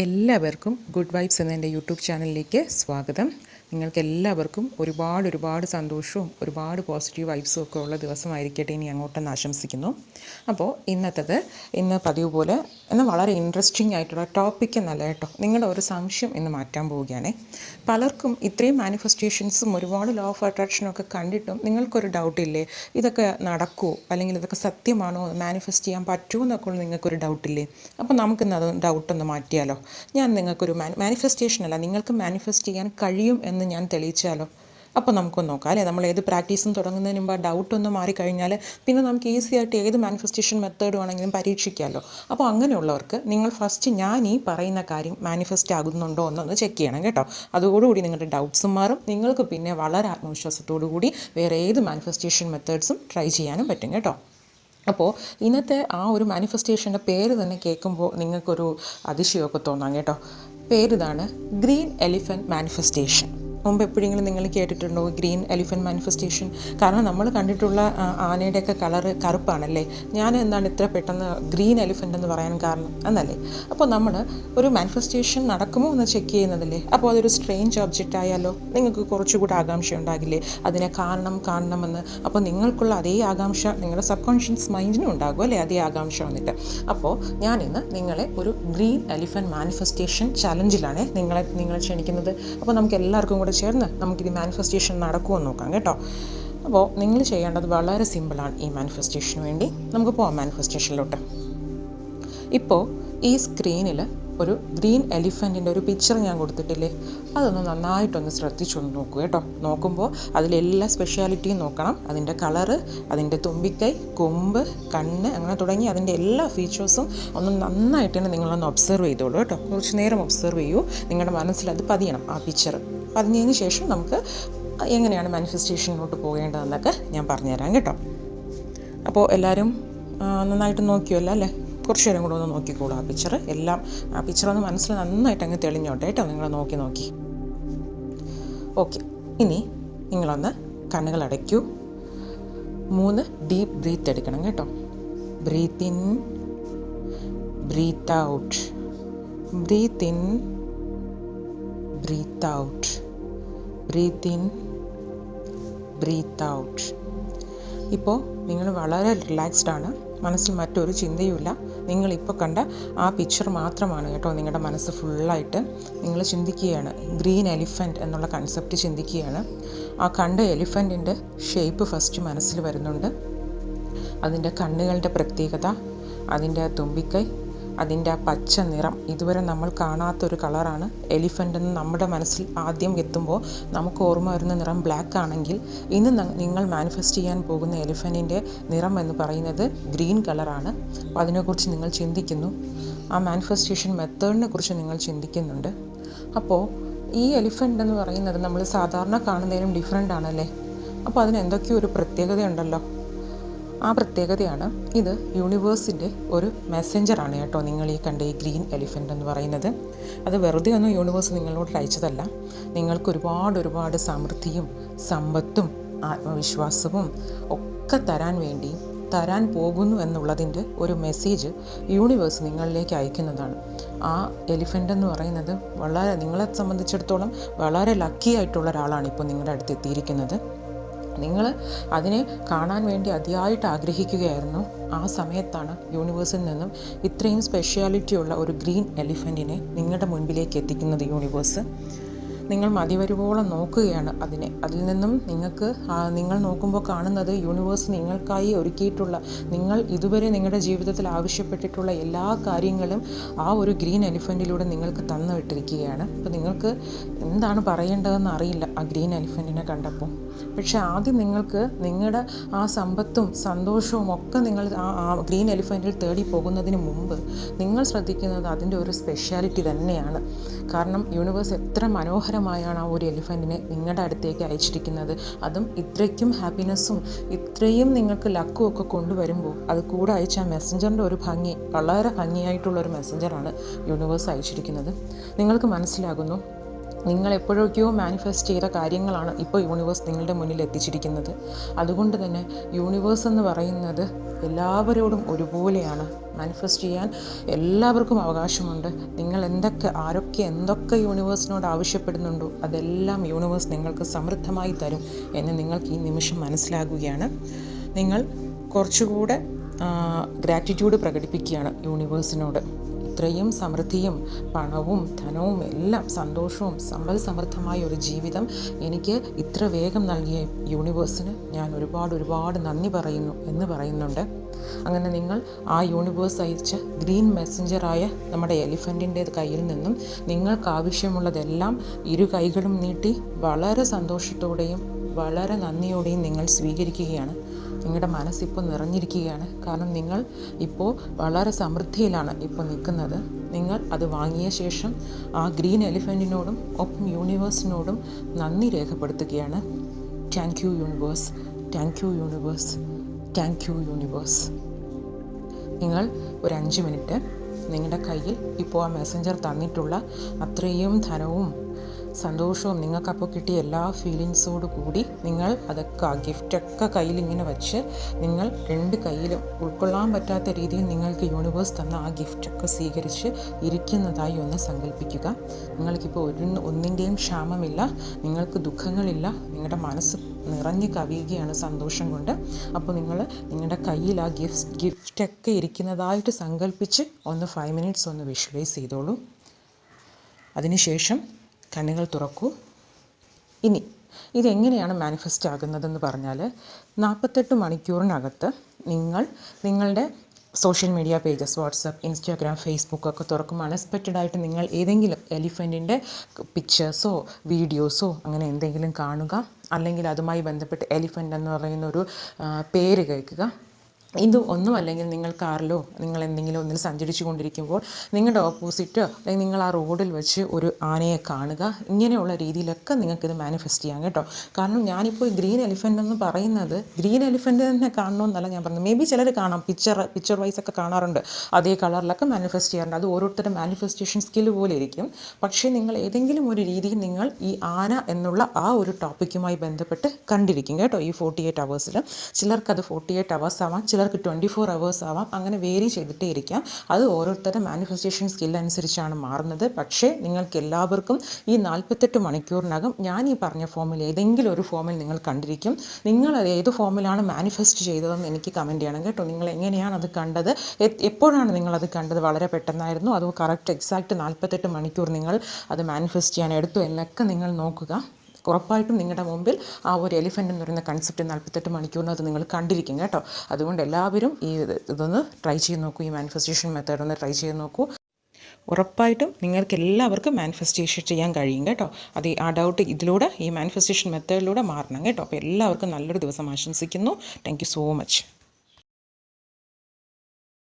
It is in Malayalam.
എല്ലാവർക്കും ഗുഡ് വൈബ്സ് എന്ന എന്റെ യൂട്യൂബ് ചാനലിലേക്ക് സ്വാഗതം. നിങ്ങൾക്ക് എല്ലാവർക്കും ഒരുപാട് ഒരുപാട് സന്തോഷവും ഒരുപാട് പോസിറ്റീവ് വൈബ്സും ഒക്കെ ഉള്ള ദിവസമായിരിക്കട്ടെ ഇനി അങ്ങോട്ടെന്ന് ആശംസിക്കുന്നു. അപ്പോൾ ഇന്നത്തത് ഇന്ന് പതിവ് പോലെ എന്നാൽ വളരെ ഇൻട്രസ്റ്റിംഗ് ആയിട്ടുള്ള ടോപ്പിക്ക് എന്നല്ല കേട്ടോ. നിങ്ങളുടെ ഒരു സംശയം ഇന്ന് മാറ്റാൻ പോവുകയാണ്. പലർക്കും ഇത്രയും മാനിഫെസ്റ്റേഷൻസും ഒരുപാട് ലോ ഓഫ് അട്രാക്ഷനും ഒക്കെ കണ്ടിട്ടും നിങ്ങൾക്കൊരു ഡൗട്ടില്ലേ ഇതൊക്കെ നടക്കുമോ അല്ലെങ്കിൽ ഇതൊക്കെ സത്യമാണോ? മാനിഫെസ്റ്റ് ചെയ്യാൻ പറ്റുമോ എന്നൊക്കെ നിങ്ങൾക്കൊരു ഡൗട്ടില്ലേ അപ്പോൾ നമുക്കിന്ന് അത് ഡൗട്ടൊന്ന് മാറ്റിയാലോ. ഞാൻ നിങ്ങൾക്കൊരു മാനി മാനിഫെസ്റ്റേഷൻ അല്ല നിങ്ങൾക്ക് മാനിഫെസ്റ്റ് ചെയ്യാൻ കഴിയും എന്ന് ഞാൻ തെളിയിച്ചാലോ? അപ്പോൾ നമുക്കൊന്ന് നോക്കാം അല്ലേ? നമ്മൾ ഏത് പ്രാക്ടീസും തുടങ്ങുന്നതിന് മുമ്പ് ആ ഡൗട്ട് ഒന്ന് മാറിക്കഴിഞ്ഞാൽ പിന്നെ നമുക്ക് ഈസി ആയിട്ട് ഏത് മാനിഫെസ്റ്റേഷൻ മെത്തേഡ് വേണമെങ്കിലും പരീക്ഷിക്കാമല്ലോ അപ്പോൾ അങ്ങനെയുള്ളവർക്ക് നിങ്ങൾ ഫസ്റ്റ് ഞാൻ ഈ പറയുന്ന കാര്യം മാനിഫെസ്റ്റ് ആകുന്നുണ്ടോ എന്നൊന്ന് ചെക്ക് ചെയ്യണം കേട്ടോ. അതോടുകൂടി നിങ്ങളുടെ ഡൗട്ട്സും മാറും. നിങ്ങൾക്ക് പിന്നെ വളരെ ആത്മവിശ്വാസത്തോടു കൂടി വേറെ ഏത് മാനിഫെസ്റ്റേഷൻ മെത്തേഡ്സും ട്രൈ ചെയ്യാനും പറ്റും കേട്ടോ. അപ്പോൾ ഇന്നത്തെ ആ ഒരു മാനിഫെസ്റ്റേഷന്റെ പേര് തന്നെ കേൾക്കുമ്പോൾ നിങ്ങൾക്കൊരു അതിശയമൊക്കെ തോന്നാം കേട്ടോ. പേരിതാണ് ഗ്രീൻ എലിഫന്റ് മാനിഫെസ്റ്റേഷൻ. മുമ്പ് എപ്പോഴെങ്കിലും നിങ്ങൾ കേട്ടിട്ടുണ്ടോ ഗ്രീൻ എലിഫന്റ് മാനിഫെസ്റ്റേഷൻ? കാരണം നമ്മൾ കണ്ടിട്ടുള്ള ആനയുടെയൊക്കെ കളറ് കറുപ്പാണല്ലേ? ഞാൻ എന്താണ് ഇത്ര പെട്ടെന്ന് ഗ്രീൻ എലിഫന്റ് എന്ന് പറയാൻ കാരണം എന്നല്ലേ? അപ്പോൾ നമ്മൾ ഒരു മാനിഫെസ്റ്റേഷൻ നടക്കുമോ എന്ന് ചെക്ക് ചെയ്യുന്നതല്ലേ? അപ്പോൾ അതൊരു സ്ട്രേഞ്ച് ഒബ്ജക്റ്റ് ആയാലോ? നിങ്ങൾക്ക് കുറച്ചുകൂടി ആകാംക്ഷ ഉണ്ടാകില്ലേ? അതിനെ കാണണം കാണണമെന്ന്. അപ്പോൾ നിങ്ങൾക്കുള്ള അതേ ആകാംക്ഷ നിങ്ങളുടെ സബ് കോൺഷ്യസ് മൈൻഡിനും ഉണ്ടാകും അല്ലേ? അതേ ആകാംക്ഷ വന്നിട്ട്. അപ്പോൾ ഞാനിന്ന് നിങ്ങളെ ഒരു ഗ്രീൻ എലിഫന്റ് മാനിഫെസ്റ്റേഷൻ ചലഞ്ചിലാണ് നിങ്ങളെ നിങ്ങളെ ക്ഷണിക്കുന്നത്. അപ്പോൾ നമുക്ക് എല്ലാവർക്കും കൂടെ ചേർന്ന് നമുക്കിത് മാനിഫെസ്റ്റേഷൻ നടക്കുമെന്ന് നോക്കാം കേട്ടോ. അപ്പോൾ നിങ്ങൾ ചെയ്യേണ്ടത് വളരെ സിമ്പിളാണ് ഈ മാനിഫെസ്റ്റേഷന് വേണ്ടി. നമുക്ക് പോവാം മാനിഫെസ്റ്റേഷനിലോട്ട് ഇപ്പോൾ ഈ സ്ക്രീനിൽ ഒരു ഗ്രീൻ എലിഫന്റിന്റെ ഒരു പിക്ചർ ഞാൻ കൊടുത്തിട്ടില്ലേ? അതൊന്ന് നന്നായിട്ടൊന്ന് ശ്രദ്ധിച്ചൊന്ന് നോക്കൂ കേട്ടോ. നോക്കുമ്പോൾ അതിലെല്ലാ സ്പെഷ്യാലിറ്റിയും നോക്കണം. അതിന്റെ കളറ് അതിന്റെ തുമ്പിക്കൈ കൊമ്പ് കണ്ണ് അങ്ങനെ തുടങ്ങി അതിന്റെ എല്ലാ ഫീച്ചേഴ്സും ഒന്ന് നന്നായിട്ട് തന്നെ നിങ്ങളൊന്ന് ഒബ്സർവ് ചെയ്തോളൂ കേട്ടോ. കുറച്ച് നേരം ഒബ്സർവ് ചെയ്യൂ. നിങ്ങളുടെ മനസ്സിൽ അത് പതിയണം ആ പിക്ചർ പതിഞ്ഞതിന് ശേഷം നമുക്ക് എങ്ങനെയാണ് മാനിഫെസ്റ്റേഷനിലോട്ട് പോകേണ്ടതെന്നൊക്കെ ഞാൻ പറഞ്ഞുതരാം കേട്ടോ. അപ്പോൾ എല്ലാവരും നന്നായിട്ട് നോക്കിയല്ലോ അല്ലേ? കുറച്ച് നേരം കൂടെ ഒന്ന് നോക്കിക്കോളൂ ആ പിക്ചർ എല്ലാം ആ പിക്ചർ ഒന്ന് മനസ്സിൽ നന്നായിട്ട് അങ്ങ് തെളിഞ്ഞോട്ടെ കേട്ടോ നിങ്ങൾ നോക്കി നോക്കി. ഓക്കെ ഇനി നിങ്ങളൊന്ന് കണ്ണുകൾ അടയ്ക്കൂ. മൂന്ന് ഡീപ്പ് ബ്രീത്ത് എടുക്കണം കേട്ടോ. Breath in breath out breath in breath out breath in breath out ഇപ്പോൾ നിങ്ങൾ വളരെ റിലാക്സ്ഡ് ആണ്. മനസ്സിൽ മറ്റൊരു ചിന്തയുമില്ല. നിങ്ങളിപ്പോൾ കണ്ട ആ പിക്ചർ മാത്രമാണ് കേട്ടോ നിങ്ങളുടെ മനസ്സ് ഫുള്ളായിട്ട് നിങ്ങൾ ചിന്തിക്കുകയാണ്. ഗ്രീൻ എലിഫന്റ് എന്നുള്ള കൺസെപ്റ്റ് ചിന്തിക്കുകയാണ്. ആ കണ്ട എലിഫന്റിന്റെ ഷേപ്പ് ഫസ്റ്റ് മനസ്സിൽ വരുന്നുണ്ട്. അതിന്റെ കണ്ണുകളുടെ പ്രത്യേകത അതിന്റെ തുമ്പിക്കൈ അതിന്റെ ആ പച്ച നിറം ഇതുവരെ നമ്മൾ കാണാത്തൊരു കളറാണ് എലിഫന്റ് എന്ന് നമ്മുടെ മനസ്സിൽ ആദ്യം എത്തുമ്പോൾ നമുക്ക് ഓർമ്മ വരുന്ന നിറം ബ്ലാക്ക് ആണെങ്കിൽ ഇന്ന് നിങ്ങൾ മാനിഫെസ്റ്റ് ചെയ്യാൻ പോകുന്ന എലിഫന്റിന്റെ നിറം എന്ന് പറയുന്നത് ഗ്രീൻ കളറാണ്. അപ്പോൾ അതിനെക്കുറിച്ച് നിങ്ങൾ ചിന്തിക്കുന്നു. ആ മാനിഫെസ്റ്റേഷൻ മെത്തേഡിനെ കുറിച്ച് നിങ്ങൾ ചിന്തിക്കുന്നുണ്ട്. അപ്പോൾ ഈ എലിഫന്റ് എന്ന് പറയുന്നത് നമ്മൾ സാധാരണ കാണുന്നതിനും ഡിഫറെന്റ് ആണല്ലേ? അപ്പോൾ അതിന് എന്തൊക്കെയോ ഒരു പ്രത്യേകതയുണ്ടല്ലോ. ആ പ്രത്യേകതയാണ്. ഇത് യൂണിവേഴ്സിന്റെ ഒരു മെസ്സഞ്ചറാണ് കേട്ടോ. നിങ്ങൾ ഈ കണ്ട ഈ ഗ്രീൻ എലിഫന്റ് എന്ന് പറയുന്നത്. അത് വെറുതെ ഒന്നും യൂണിവേഴ്സ് നിങ്ങളോട് അയച്ചതല്ല. നിങ്ങൾക്ക് ഒരുപാട് ഒരുപാട് സമൃദ്ധിയും സമ്പത്തും ആത്മവിശ്വാസവും ഒക്കെ തരാൻ വേണ്ടി തരാൻ പോകുന്നു എന്നുള്ളതിന്റെ ഒരു മെസ്സേജ് യൂണിവേഴ്സ് നിങ്ങളിലേക്ക് അയക്കുന്നതാണ്. ആ എലിഫന്റ് എന്ന് പറയുന്നത് വളരെ നിങ്ങളെ സംബന്ധിച്ചിടത്തോളം വളരെ ലക്കി ആയിട്ടുള്ള ഒരാളാണ് ഇപ്പോൾ നിങ്ങളുടെ അടുത്ത് എത്തിയിരിക്കുന്നത്. നിങ്ങൾ അതിനെ കാണാൻ വേണ്ടി അതിയായിട്ട് ആഗ്രഹിക്കുകയായിരുന്നു. ആ സമയത്താണ് യൂണിവേഴ്സിൽ നിന്നും ഇത്രയും സ്പെഷ്യാലിറ്റി ഉള്ള ഒരു ഗ്രീൻ എലിഫന്റിനെ നിങ്ങളുടെ മുൻപിലേക്ക് എത്തിക്കുന്നത് യൂണിവേഴ്സ് നിങ്ങൾ മതിവരുവോളം നോക്കുകയാണ് അതിനെ. അതിൽ നിന്നും നിങ്ങൾക്ക് നിങ്ങൾ നോക്കുമ്പോൾ കാണുന്നത് യൂണിവേഴ്സ് നിങ്ങൾക്കായി ഒരുക്കിയിട്ടുള്ള നിങ്ങൾ ഇതുവരെ നിങ്ങളുടെ ജീവിതത്തിൽ ആവശ്യപ്പെട്ടിട്ടുള്ള എല്ലാ കാര്യങ്ങളും ആ ഒരു ഗ്രീൻ എലിഫന്റിലൂടെ നിങ്ങൾക്ക് തന്നു വിട്ടിരിക്കുകയാണ്. അപ്പോൾ നിങ്ങൾക്ക് എന്താണ് പറയേണ്ടതെന്ന് അറിയില്ല ആ ഗ്രീൻ എലിഫന്റിനെ കണ്ടപ്പോൾ. പക്ഷേ ആദ്യം നിങ്ങൾക്ക് നിങ്ങളുടെ ആ സമ്പത്തും സന്തോഷവും ഒക്കെ നിങ്ങൾ ആ ഗ്രീൻ എലിഫന്റിൽ തേടി പോകുന്നതിന് മുമ്പ് നിങ്ങൾ ശ്രദ്ധിക്കുന്നത് അതിന്റെ ഒരു സ്പെഷ്യാലിറ്റി തന്നെയാണ്. കാരണം യൂണിവേഴ്സ് എത്ര മനോഹരമായാണ് ആ ഒരു എലിഫന്റിനെ നിങ്ങളുടെ അടുത്തേക്ക് അയച്ചിരിക്കുന്നത്. അതും ഇത്രയ്ക്കും ഹാപ്പിനെസ്സും ഇത്രയും നിങ്ങൾക്ക് ലക്കും ഒക്കെ കൊണ്ടുവരുമ്പോൾ അത് കൂടെ അയച്ച മെസ്സഞ്ചറിന്റെ ഒരു ഭംഗി വളരെ ഭംഗിയായിട്ടുള്ള ഒരു മെസ്സഞ്ചറാണ് യൂണിവേഴ്സ് അയച്ചിരിക്കുന്നത്. നിങ്ങൾക്ക് മനസ്സിലാകുന്നു? നിങ്ങൾ എപ്പോഴൊക്കെയോ മാനിഫെസ്റ്റ് ചെയ്ത കാര്യങ്ങളാണ് ഇപ്പോൾ യൂണിവേഴ്സ് നിങ്ങളുടെ മുന്നിൽ എത്തിച്ചിരിക്കുന്നത്. അതുകൊണ്ട് തന്നെ യൂണിവേഴ്സ് എന്ന് പറയുന്നത് എല്ലാവരോടും ഒരുപോലെയാണ്. മാനിഫെസ്റ്റ് ചെയ്യാൻ എല്ലാവർക്കും അവകാശമുണ്ട്. നിങ്ങൾ എന്തൊക്കെ ആരൊക്കെ എന്തൊക്കെ യൂണിവേഴ്സിനോട് ആവശ്യപ്പെടുന്നുണ്ടോ അതെല്ലാം യൂണിവേഴ്സ് നിങ്ങൾക്ക് സമൃദ്ധമായി തരും എന്ന് നിങ്ങൾക്ക് ഈ നിമിഷം മനസ്സിലാകുകയാണ്. നിങ്ങൾ കുറച്ചുകൂടെ ഗ്രാറ്റിറ്റ്യൂഡ് പ്രകടിപ്പിക്കുകയാണ് യൂണിവേഴ്സിനോട് ഇത്രയും സമൃദ്ധിയും പണവും ധനവും എല്ലാം സന്തോഷവും സമ്പൽ സമൃദ്ധമായ ഒരു ജീവിതം എനിക്ക് ഇത്ര വേഗം നൽകിയ യൂണിവേഴ്സിന് ഞാൻ ഒരുപാട് ഒരുപാട് നന്ദി പറയുന്നു എന്ന് പറയുന്നുണ്ട്. അങ്ങനെ നിങ്ങൾ ആ യൂണിവേഴ്സ് അയച്ച ഗ്രീൻ മെസ്സഞ്ചറായ നമ്മുടെ എലിഫന്റിന്റെ കയ്യിൽ നിന്നും നിങ്ങൾക്ക് ആവശ്യമുള്ളതെല്ലാം ഇരു കൈകളും നീട്ടി വളരെ സന്തോഷത്തോടെയും വളരെ നന്ദിയോടെയും നിങ്ങൾ സ്വീകരിക്കുകയാണ്. നിങ്ങളുടെ മനസ്സിപ്പോൾ നിറഞ്ഞിരിക്കുകയാണ്. കാരണം നിങ്ങൾ ഇപ്പോൾ വളരെ സമൃദ്ധിയിലാണ് ഇപ്പോൾ നിൽക്കുന്നത്. നിങ്ങൾ അത് വാങ്ങിയ ശേഷം ആ ഗ്രീൻ എലിഫന്റിനോടും ഒപ്പം യൂണിവേഴ്സിനോടും നന്ദി രേഖപ്പെടുത്തുകയാണ്. Thank you universe thank you universe thank you universe നിങ്ങൾ ഒരു അഞ്ച് മിനിറ്റ് നിങ്ങളുടെ കയ്യിൽ ഇപ്പോൾ ആ മെസ്സഞ്ചർ തന്നിട്ടുള്ള അത്രയും ധനവും സന്തോഷവും നിങ്ങൾക്കപ്പോൾ കിട്ടിയ എല്ലാ ഫീലിങ്സോടു കൂടി നിങ്ങൾ അതൊക്കെ ആ ഗിഫ്റ്റൊക്കെ കയ്യിലിങ്ങനെ വെച്ച് നിങ്ങൾ രണ്ട് കയ്യിലും ഉൾക്കൊള്ളാൻ പറ്റാത്ത രീതിയിൽ നിങ്ങൾക്ക് യൂണിവേഴ്സ് തന്ന ആ ഗിഫ്റ്റൊക്കെ സ്വീകരിച്ച് ഇരിക്കുന്നതായി ഒന്ന് സങ്കല്പിക്കുക നിങ്ങൾക്കിപ്പോൾ ഒരു ഒന്നിന്റെയും ക്ഷാമമില്ല നിങ്ങൾക്ക് ദുഃഖങ്ങളില്ല നിങ്ങളുടെ മനസ്സ് നിറഞ്ഞു കവിയുകയാണ് സന്തോഷം കൊണ്ട്. അപ്പോൾ നിങ്ങൾ നിങ്ങളുടെ കയ്യിൽ ആ ഗിഫ്റ്റ് ഗിഫ്റ്റൊക്കെ ഇരിക്കുന്നതായിട്ട് സങ്കല്പിച്ച് ഒന്ന് ഫൈവ് മിനിറ്റ്സ് ഒന്ന് വിഷ്വലൈസ് ചെയ്തോളൂ. അതിനുശേഷം കണ്ണുകൾ തുറക്കൂ. ഇനി ഇതെങ്ങനെയാണ് മാനിഫെസ്റ്റ് ആകുന്നതെന്ന് പറഞ്ഞാൽ നാൽപ്പത്തെട്ട് മണിക്കൂറിനകത്ത് നിങ്ങൾ നിങ്ങളുടെ social media pages WhatsApp Instagram Facebook ഒക്കെ തുറക്കും. അൺഎക്സ്പെക്റ്റഡ് ആയിട്ട് നിങ്ങൾ ഏതെങ്കിലും എലിഫന്റിന്റെ പിക്ചേഴ്സോ വീഡിയോസോ അങ്ങനെ എന്തെങ്കിലും കാണുക. അല്ലെങ്കിൽ അതുമായി ബന്ധപ്പെട്ട് എലിഫന്റ് എന്ന് പറയുന്ന ഒരു പേര് കേൾക്കുക. ഇത് ഒന്നും അല്ലെങ്കിൽ നിങ്ങൾ കാറിലോ നിങ്ങൾ എന്തെങ്കിലും ഒന്നിൽ സഞ്ചരിച്ചു കൊണ്ടിരിക്കുമ്പോൾ നിങ്ങളുടെ ഓപ്പോസിറ്റ് അല്ലെങ്കിൽ നിങ്ങൾ ആ റോഡിൽ വെച്ച് ഒരു ആനയെ കാണുക. ഇങ്ങനെയുള്ള രീതിയിലൊക്കെ നിങ്ങൾക്കിത് മാനിഫെസ്റ്റ് ചെയ്യാം കേട്ടോ. കാരണം ഞാനിപ്പോൾ ഗ്രീൻ എലിഫന്റ് എന്ന് പറയുന്നത് ഗ്രീൻ എലിഫന്റ് തന്നെ കാണണമെന്നല്ല ഞാൻ പറഞ്ഞത്. മേ ബി ചിലർ കാണാം. പിക്ചർ പിക്ചർ വൈസ് ഒക്കെ കാണാറുണ്ട്. അതേ കളറിലൊക്കെ മാനിഫെസ്റ്റ് ചെയ്യാറുണ്ട്. അത് ഓരോരുത്തരുടെ മാനിഫെസ്റ്റേഷൻ സ്കില്ല് പോലെ ഇരിക്കും. പക്ഷേ നിങ്ങൾ ഏതെങ്കിലും ഒരു രീതിയിൽ നിങ്ങൾ ഈ ആന എന്നുള്ള ആ ഒരു ടോപ്പിക്കുമായി ബന്ധപ്പെട്ട് കണ്ടിരിക്കും കേട്ടോ ഈ ഫോർട്ടി എയ്റ്റ് അവേഴ്സിൽ ചിലർക്കത് ഫോർട്ടി എയ്റ്റ് അവേഴ്സ് ആവാം ചിലർക്ക് ട്വന്റി ഫോർ അവേഴ്സ് ആവാം. അങ്ങനെ വേരി ചെയ്തിട്ടേ ഇരിക്കാം അത് ഓരോരുത്തരുടെ മാനിഫെസ്റ്റേഷൻ സ്കിൽ അനുസരിച്ചാണ് മാറുന്നത്. പക്ഷേ നിങ്ങൾക്ക് എല്ലാവർക്കും ഈ നാൽപ്പത്തെട്ട് മണിക്കൂറിനകം ഞാൻ ഈ പറഞ്ഞ ഫോമിൽ ഏതെങ്കിലും ഒരു ഫോമിൽ നിങ്ങൾ കണ്ടിരിക്കും. നിങ്ങൾ ഏത് ഫോമിലാണ് മാനിഫെസ്റ്റ് ചെയ്തതെന്ന് എനിക്ക് കമന്റ് ചെയ്യണം കേട്ടോ. നിങ്ങൾ എങ്ങനെയാണ് അത് കണ്ടത്? എപ്പോഴാണ് നിങ്ങൾ അത് കണ്ടത്? വളരെ പെട്ടെന്നായിരുന്നു. അതോ കറക്റ്റ് എക്സാക്റ്റ് നാൽപ്പത്തെട്ട് മണിക്കൂർ നിങ്ങൾ അത് മാനിഫെസ്റ്റ് ചെയ്യാൻ എടുത്തു എന്നൊക്കെ നിങ്ങൾ നോക്കുക. ഉറപ്പായിട്ടും നിങ്ങളുടെ മുമ്പിൽ ആ ഒരു എലിഫന്റ് എന്ന് പറയുന്ന കൺസെപ്റ്റ് നാൽപ്പത്തെട്ട് മണിക്കൂറിനകത്ത് നിങ്ങൾ കണ്ടിരിക്കും കേട്ടോ. അതുകൊണ്ട് എല്ലാവരും ഈ ഇതൊന്ന് ട്രൈ ചെയ്ത് നോക്കൂ. ഈ മാനിഫെസ്റ്റേഷൻ മെത്തേഡ് ഒന്ന് ട്രൈ ചെയ്ത് നോക്കൂ. ഉറപ്പായിട്ടും നിങ്ങൾക്ക് എല്ലാവർക്കും മാനിഫെസ്റ്റേഷൻ ചെയ്യാൻ കഴിയും കേട്ടോ. അത് ആ ഡൗട്ട് ഇതിലൂടെ ഈ മാനിഫെസ്റ്റേഷൻ മെത്തേഡിലൂടെ മാറണം കേട്ടോ. അപ്പോൾ എല്ലാവർക്കും നല്ലൊരു ദിവസം ആശംസിക്കുന്നു. Thank so much